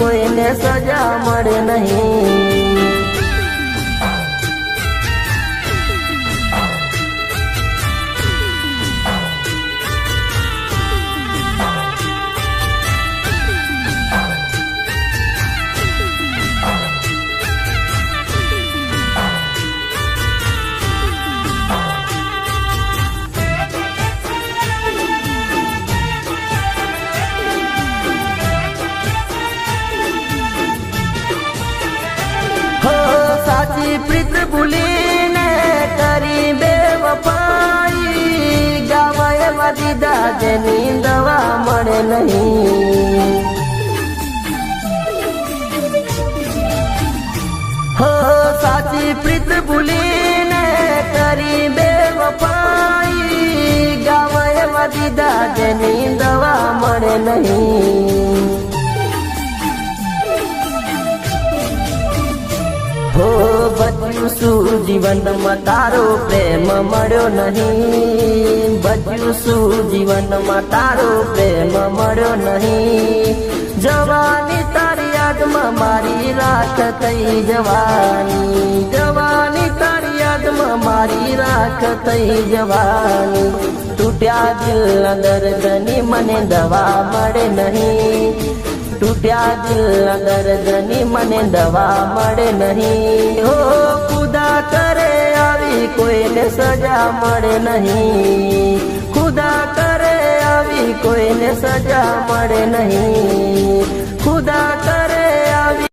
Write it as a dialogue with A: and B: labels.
A: કોઈને સજા મળે નહીં. એવા દીધા જેની દવા મળે નહીં. હો સાચી પ્રીત ભૂલીને કરી બે વપાઈ ગાવા એવા દીધા જેની દવા મળે નહીં. હો બચ્યું શું? જીવનમાં તારો પ્રેમ મળ્યો નહીં. બચ્યું શું? જીવનમાં તારો પ્રેમ મળ્યો નહીં. જવાની તારી યાદમાં મારી રાખ થઈ જવાની. જવાની તારી યાદમાં મારી રાખ થઈ જવાની. તૂટ્યા દિલના દર્દની મને દવા મળે નહીં. તૂટ્યા દિલના દર્દની મને દવા મળે નહીં. કોઈને સજા મળે નહીં ખુદા કરે આવી કોઈને સજા મળે નહીં ખુદા કરે